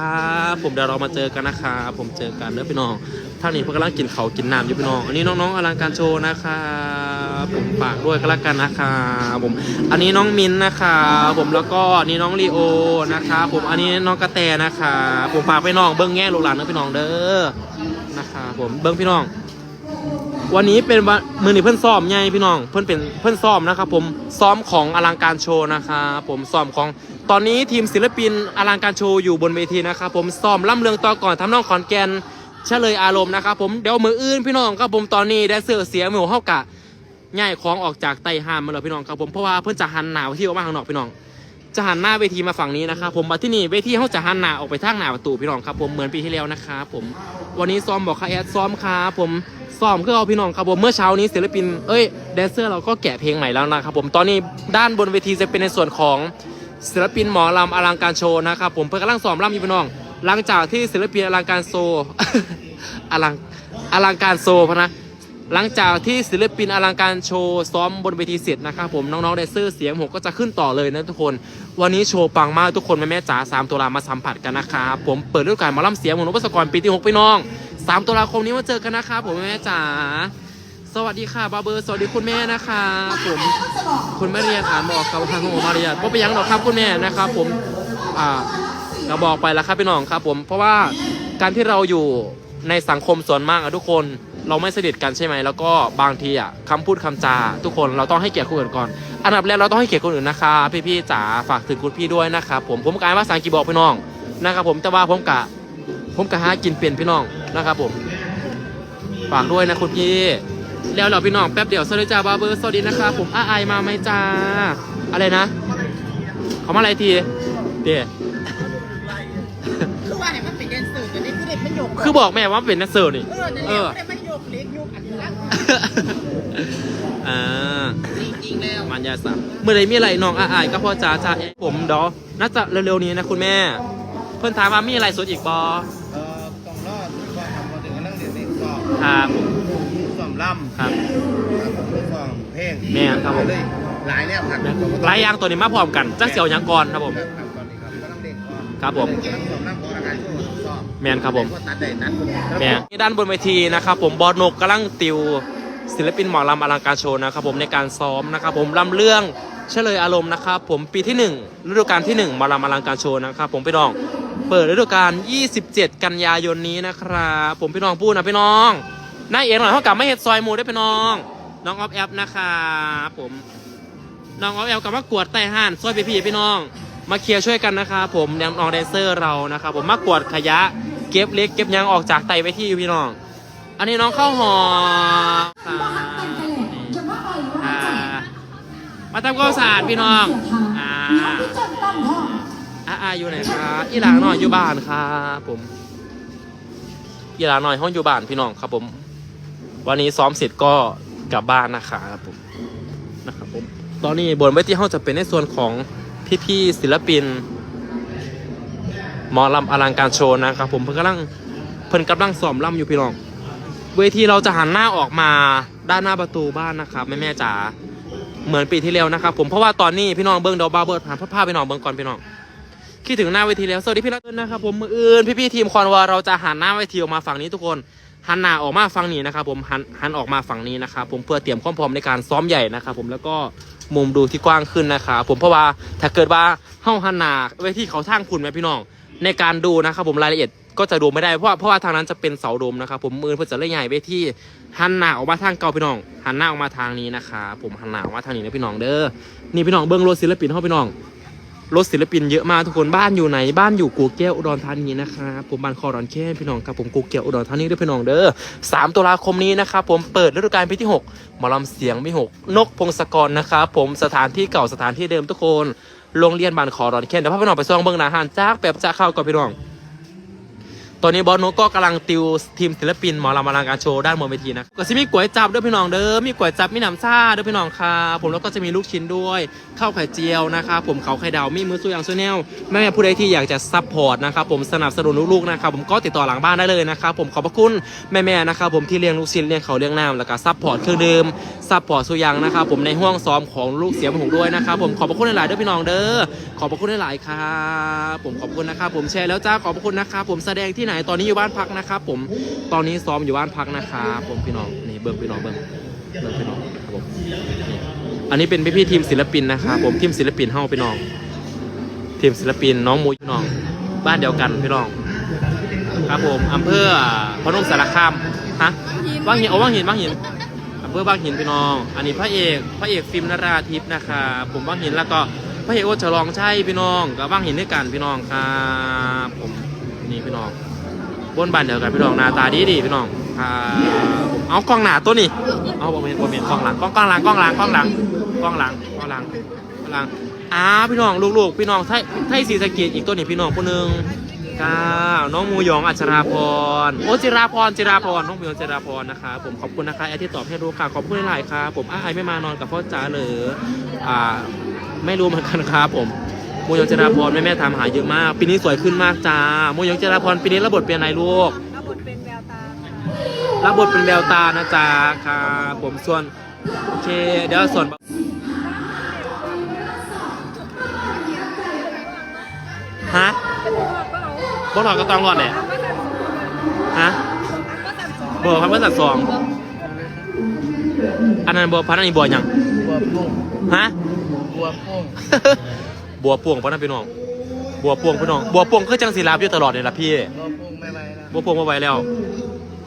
ครับผมเดี๋ยวเรามาเจอกันนะครับผมเจอกันเด้อพี่น้องท่างนี้เพื่อนกำลังกินเขากินน้ำอยู่พี่น้อง อันนี้น้องๆอลังการโชว์นะครับผมฝากด้วยก็แล้วกันนะครับผม อันนี้น้องมินนะครับผมแล้วก็นนี้น้องลีโอนะครับผมอันนี้น้องกระแตนะครับผมฝากไปน้องเบิ้งแง่ลูกหลานเด้อพี่น้องเด้อนะครับผมเบิ้งพี่น้องวันนี้เป็นวันมือนี่เพื่อนซ้อมไงพี่น้องเพื่อนเป็นเพื่อนซ้อมนะครับผมซ้อมของอลังการโชว์นะครับผมซ้อมของ ตอนนี้ทีมศิลปินอลังการโชว์อยู่บนเวทีนะครับผมซ้อมล่ำเรืองต่อก่อนทำน้องขอนแก่นเฉลยอารมณ์นะครับผมเดี๋ยวมืออื่นพี่น้องครับผมตอนนี้ได้เสือเสียหมูเฮากะง่ายของออกจากไตห้ามมาเลยพี่น้องครับผมเพราะว่าเพื่อนจะหันหนาไปที่ออกมาข้างนอกพี่น้อง จะหันหน้าเวทีมาฝั่งนี้นะครับผมมาที่นี่เวทีเขาจะหันหน้าออกไปทางหน้าประตูพี่น้องครับผมเหมือนปีที่แล้วนะครับผมวันนี้ซ้อมบอกค่ะแอดซ้อมครับผมซ้อมเพื่อเอาพี่น้องครับผมเมื่อเช้านี้ศิลปินเอ้ยแดนเซอร์เราก็แกะเพลงใหม่แล้วนะครับผมตอนนี้ด้านบนเวทีจะเป็นในส่วนของ ศิลปินหมอลำอลังการโชว์นะครับผมเพื่อกำลังซ้อมรำอยู่พี่น้อง หลังจากที่ศิลปินอลังการโซอลังอลังการโซพนะหลังจากที่ศิลปินอลังการโชว์ซ้อมบนเวทีเสร็จนะครับผมน้องๆแดนเซอร์เสียงผมก็จะขึ้นต่อเลยนะทุกคน วันนี้โชว์ปังมากทุกคนแม่แม่จ๋า3ตุลามาสัมผัสกันนะครับผมเปิดฤดูกาลหมาล่ำเสียงของนพศกรปีที่6พี่น้อง3ตุลาคมนี้มาเจอกันนะครับผมแม่แม่จ๋า สวัสดีค่ะบาเบอร์สวัสดีคุณแม่นะคะผมคุณแม่เรียนอ่านบอกกับทางของมาเรียนว่าไปนหยังหรอกครับคุณแม่นะครับ ผมอ่าก็บอกไปแล้วครับพี่น้องครับผมเพราะว่าการที่เราอยู่ในสังคมส่วนมากอะทุกคนเราไม่สนิทกันใช่ไหมแล้วก็บางทีอะคำพูดคำจา ทุกคนเราต้องให้เกียรติคนอื่นก่อน อันดับแรกเราต้องให้เกียรติคนอื่นนะคะ พี่ๆจ๋าฝากถึงคุณพี่ด้วยนะครับผมผมกายภาษาอังกฤษบอกพี่น้องนะครับผมแต่ว่าผมกะ ผมกะหากินเป็นพี่น้องนะครับผมฝากด้วยนะคุณพี่ แล้วเราพี่น้องแป๊บเดียวสวัสดีจ้าบาเบอร์สวัสดีนะครับผมอาไอายมาไหมจ้า อะไรนะเขามาอะไรทีเดี๋ยคือว่าเนี่ยมันเป็นแดนเซอร์แต่นี่คือเด็กมันโยกคือบอกแม่ว่าเป็นนักเสิร์ฟนี่เออเนี่ยเออเด็กมันโยกเล็กโยกอันนั้นอ่าจริงๆแล้วมันยาสับเมื่อไรมีอะไรน้องอาอายก็พ่อจ๋าจ๋าผมเดอน่าจะเร็วๆนี้นะคุณแม่ เพื่อนถามว่ามีอะไรสดอีกบอเอ่อต้องรอดว่าทำมาถึงกำลังเรียนเองสอบครับผมสอบ ล่ำครับสอบเพลงแม่ครับผม เลยหลายแนวผัดหลายอย่างตัวนี้มาพร้อมกันจักเสียวหยังก่อนครับผม ครับตอนนี้ครับกำลังเด็กก่อนครับผมกำลังสอบล่ำก่อนอาการช่วงสอบแมนครับผมตัดได้ตัดคนแม่ด้านบนเวทีนะครับผมบอสนกกำลังติว ศิลปินหมอลำอลังการโชว์นะครับผมในการซ้อมนะครับผมลำเรื่องเฉลยอารมณ์นะครับผมปีที่1ฤดูกาลที่1หมอลำอลังการโชว์นะครับผมพี่น้องเปิดฤดูกาล27 กันยายนนี้นะครับผมพี่น้องพูดนะพี่น้อง นายเอกหน่อยเขากลับไม่เห็ดซอยหมูได้อพี่น้อง น้องออฟแอฟนะครับผมน้องออฟแอฟกลับมากวดไต่ห่านซอยพี่พี่พี่น้อง มาเคลียร์ช่วยกันนะครับผมน้องแดนเซอร์เรานะครับผมมากวดขยะเก็บเล็กเก็บยางออกจากไตไปที่พี่น้อง อันนี้น้องข้าวหอมามาทำความสะอาดพี่น้องอ่าอาอาอยู่ไหนครับอีหลาหน่อยอยู่บ้านครับผมอีหลาหน่อยห้องอยู่บ้านพี่น้องครับผม วันนี้ซ้อมเสร็จก็กลับบ้านนะครับผมนะครับผมตอนนี้บนเวทีห้องจะเป็นในส่วนของพี่ๆศิลปินหมอลำอลังการโชว์นะครับผมเพิ่นกำลังเพิ่นกำลังซ้อมลำอยู่พี่น้อง เวทีเราจะหันหน้าออกมาด้านหน้าประตูบ้านนะครับแม่แม่จ๋าเหมือนปีที่แล้วนะครับผมเพราะว่าตอนนี้พี่น้องเบิ้งเดาบ้าเบิร์ดผ่านพ่อพาพี่น้องเบิ้งก่อนพี่น้องคิดถึงหน้าเวทีแล้วสวัสดีพี่รักนะครับผมมืออื่นพี่ๆทีมคอนวาเราจะหันหน้าเวทีออกมาฝั่งนี้ทุกคน หันหน้าออกมาฝั่งนี้นะครับผมหันหันออกมาฝั่งนี้นะครับผมเพื่อเตรียมความพร้อมในการซ้อมใหญ่นะครับผมแล้วก็มุมดูที่กว้างขึ้นนะครับผมเพราะว่าถ้าเกิดว่าเฮ้าหันหน้าเวทีเขาทางคุณไหมพี่น้อง ในการดูนะครับผมรายละเอียดก็จะดูไม่ได้เพราะว่าเพราะว่าทางนั้นจะเป็นเสาโดมนะครับผมมือเพื่อจะเล่ยใหญ่เวทีหันหน้าออกมาทางเก่าพี่น้องหันหน้าออกมาทางนี้นะครับผมหันหน้าออกมาทางนี้นะพี่น้องเด้อนี่พี่น้องเบิ้องรถศิลปินเข้าพี่น้อง รถศิลปินเยอะมากทุกคนบ้านอยู่ไหนบ้านอยู่กูเก้วอุดรธานีนะครับผมบ้านคอรอนแค่พี่น้องครับผมกูเก้วอุดรธานีด้วยพี่น้องเด้อสามตุลาคมนี้นะครับผมเปิดฤดูกาลปีที่หกหมอลำเสียงไม่หกนกพงศกรนะครับผมสถานที่เก่าสถานที่เดิมทุกคนโรงเรียนบ้านขอรอนแค่เดี๋ยวพาพี่น้องไปซ่องเบิ้งหนาหานจากแบบจากเข้าวก่อนพี่น้อง ตอนนี้บอสโนก็กำลังติวทีมศิลปินหมอลำอลังการโชว์ด้านบนเวทีนะก็จะมีก๋วยจับด้วยพี่น้องเด้อมีก๋วยจับมีหนำซ่าด้วยพี่น้องครับผมแล้วก็จะมีลูกชิ้นด้วยข้าวไข่เจียวนะครับผมเขาไข่ดาวมีมือซุยางซุยแนวแม่แม่ผู้ใดที่อยากจะซัพพอร์ตนะครับผมสนับสนุนลูกๆนะครับผมก็ติดต่อหลังบ้านได้เลยนะครับผมขอบพระคุณแม่ๆนะครับผมที่เลี้ยงลูกชิ้นเลี้ยงเขาเลี้ยงน้ำแล้วก็ซัพพอร์ตเครื่องดื่มซัพพอร์ตซุยางนะครับผมในห้องซ้อมของลูกเสียงผมด้วยนะครับผมขอบพระคุณหลายๆด้อพี่น้องเด้อขอบพระคุณหลายๆครับผมขอบคุณนะครับผมแชร์แล้วจ้าขอบพระคุณนะครับผมแสดงที่ไหนตอนนี้อยู่บ้านพักนะครับผมตอนนี้ซ้อมอยู่บ้านพักนะครับผมพี่น้องนี่เบิ้งพี่น้องเบิ้งเบิ้งพี่น้องครับผมนี่อันนี้เป็นพี่ๆทีมศิลปินนะครับผมทีมศิลปินเฮ้าพี่น้อง ทีมศิลปินน้องมูพี่น้อง บ้านเดียวกันพี่น้อง ครับผมอำเภอพนมสารคามฮะว่างหินโอ้ว่างหินว่างหินอำเภอว่างหินพี่น้อง อันนี้พระเอกพระเอกฟิล์มนราทิพย์นะครับผมว่างหินแล้วก็พระเอกโอฉลองใช่พี่น้องกับว่างหินด้วยกันพี่น้องครับผมนี่พี่น้อง บนบ้านเดียวกันพี่น้องหน้าตาดีดีพี่น้องเอากล้องหน้าตัวนี้เอาบอมเมนบอมเมนกล้องหลังกล้องกล้องหลังกล้องหลังกล้องหลังกล้องหลังกล้องหลังกล้องหลังอ้าพี่น้องลูกๆพี่น้องไทยไทยศรีสะเกดอีกตัวนี้พี่น้องคนหนึ่งก้าน้องมูหยองอัชราพร โอจิราพรจิราพร น้องมูยองจิราพรนะคะ ผมขอบคุณนะคะแอที่ตอบให้รู้ค่ะ ขอบคุณหลายๆครับผมอ้ายไม่มานอนกับพ่อจ๋าเลยอ่า ไม่รู้เหมือนกันครับผม มูหยองจิราพรแม่แม่ๆถามหาเยอะมาก ปีนี้สวยขึ้นมากจ้ามูหยองจิราพรปีนี้รับบทเป็นอะไรลูกรับบทเป็นแววตาค่ะรับบทเป็นแววตานะจ๊ะครับผมส่วนโอเคเดี๋ยวส่วนฮะบอสถอดกระตองก่อนเลยฮะบัวพันธุ์ภาษาสองอันนั้นบัวพันธุ์อันนี้บัวหยังบัวพุ่งฮะบัวพุ่ง บัวป่วงพ่อนะพี่น้อง บัวป่วงพี่น้อง บัวป่วงคือจังสีลาบอยู่ตลอดเลยล่ะพี่บัวพุ่งไม่ไหวแล้วบัวป่วงมาไว้แล้ว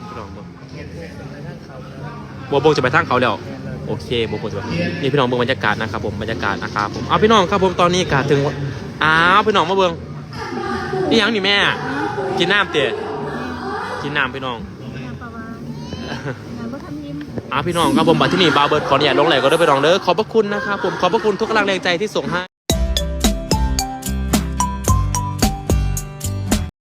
พี่น้องเห็นพุ่งไปทางเขาแล้วบัวป่วงจะไปทางเขาแล้ว โอเคบัวป่วงจะไปนี่พี่น้องเบิ่งบรรยากาศนะครับผมบรรยากาศนะครับผมเอาพี่น้องครับผมตอนนี้กาถึงวันอ้าวพี่น้องมาเบิ่งนี่ยังนี่แม่ กินน้ำเตะกินน้ำพี่น้องงานประมาณงานวัฒนยิ้ม อ่าพี่น้องครับผมบัตรที่นี่บาร์เบิร์ดขออนุญาตลงไหลก็ได้ไปลองเด้อขอบพระคุณนะครับผมขอบพระคุณทุกกำลังแรงใจที่ส่งให้